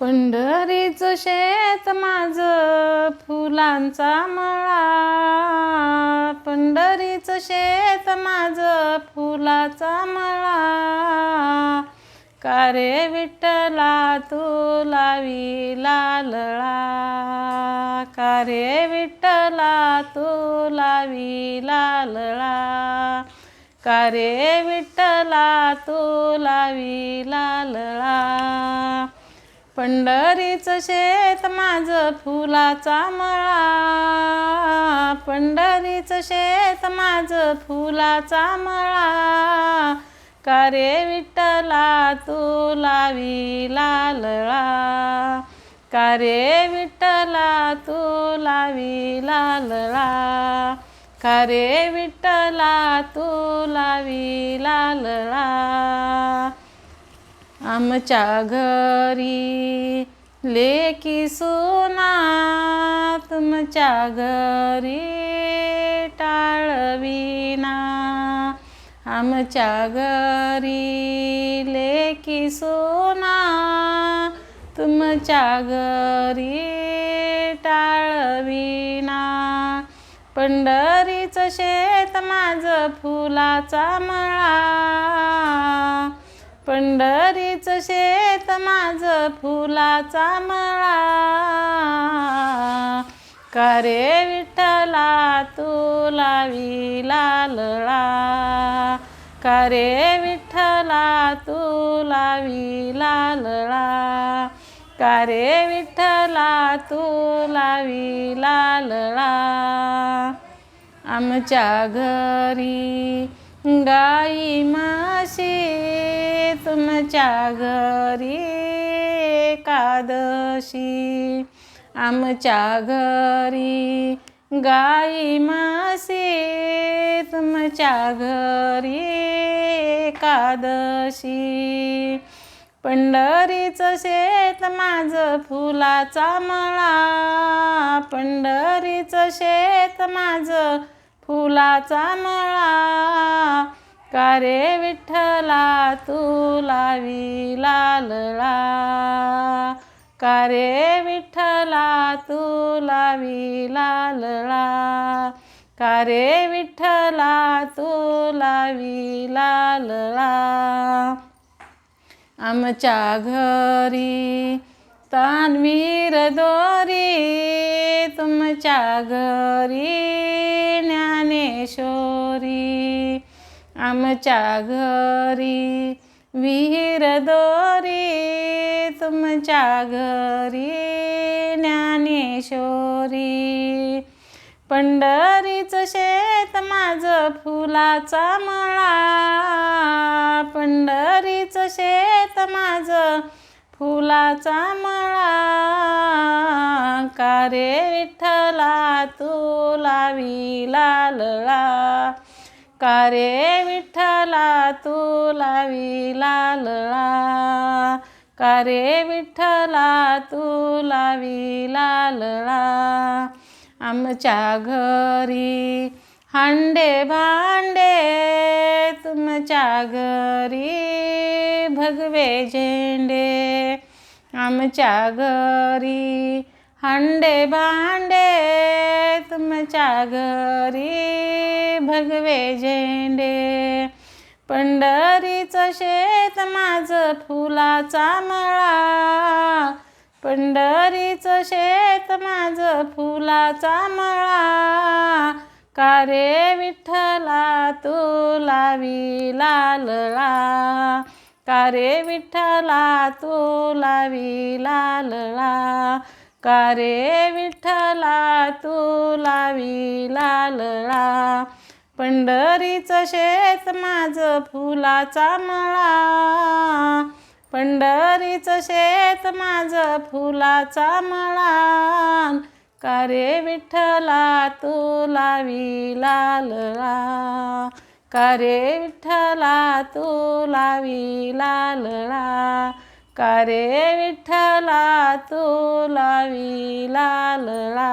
पंढरीचं शेत माझं फुलांचा मळा. पंढरीचं शेत माझं फुलाचा मळा. का रे विठ्ठला तू लावी लालळा? का रे विठ्ठला तू लावी लालळा? का रे विठ्ठला तू लावी लालळा? पंढरीचं शेत माझं फुलाचा मळा. पंढरीचं शेत माझं फुलाचा मळा. का रे विठ्ठला तू लावी लालळा? का रे विठ्ठला तू लावी लालळा? का रे विठ्ठला तू लावी लालळा? आमच्या घरी लेकी सोना तुमच्या घरी टाळविना. आमच्या घरी लेकी सोना तुमच्या घरी टाळविना. पंढरीचं शेत माझं फुलाचा मळा. पंढरीचं शेत माझं फुलाचा मळा. का रे विठ्ठला तुला विला लालळा का रे विठ्ठला तू लावी लालळा का रे विठ्ठला तू लावी लालळा आमच्या घरी गाई माशी तुमच्या घरी एकादशी. आमच्या घरी गाई म्हशी तुमच्या घरी एकादशी. पंढरीचं शेत माझं फुलाचा मळा. पंढरीचं शेत माझं फुलाचा मळा का रे विठ्ठला तू लावी लालळा का रे विठ्ठला तू लावी लालळा का रे विठ्ठला तू लावी लालळा आमच्या घरी तानवीर दोरी तुमच्या घरी ज्ञानेश्वरी. आमच्या घरी विहीर दोरी तुमच्या घरी ज्ञानेश्वरी. पंढरीचं शेत माझं फुलाचा मळा पंढरीचं शेत माझं फुलाचा मळा का रे विठ्ठला तू लावी लालळा? का रे विठ्ठला तू लावी लालळा? का रे विठ्ठला तू लावी लालळा? आमच्या घरी हांडे भांडे तुमच्या घरी भगवे झेंडे आमच्या घरी हांडे भांडे तुमच्या घरी भगवे झेंडे पंढरीचं शेत माझं फुलाचा मळा पंढरीचं शेत माझं फुलाचा मळा. का रे विठ्ठला तू लावी लालळा? का रे विठ्ठला तू लावी लालळा का रे विठ्ठला तू लावी लालळा पंढरीचं शेत माझं फुलाचा मळा. पंढरीचं शेत माझं फुलाचा मळा. का रे विठ्ठला तू लावी लालळा का रे विठ्ठला तू लावी लालळा? का रे विठ्ठला तू लावी लालळा?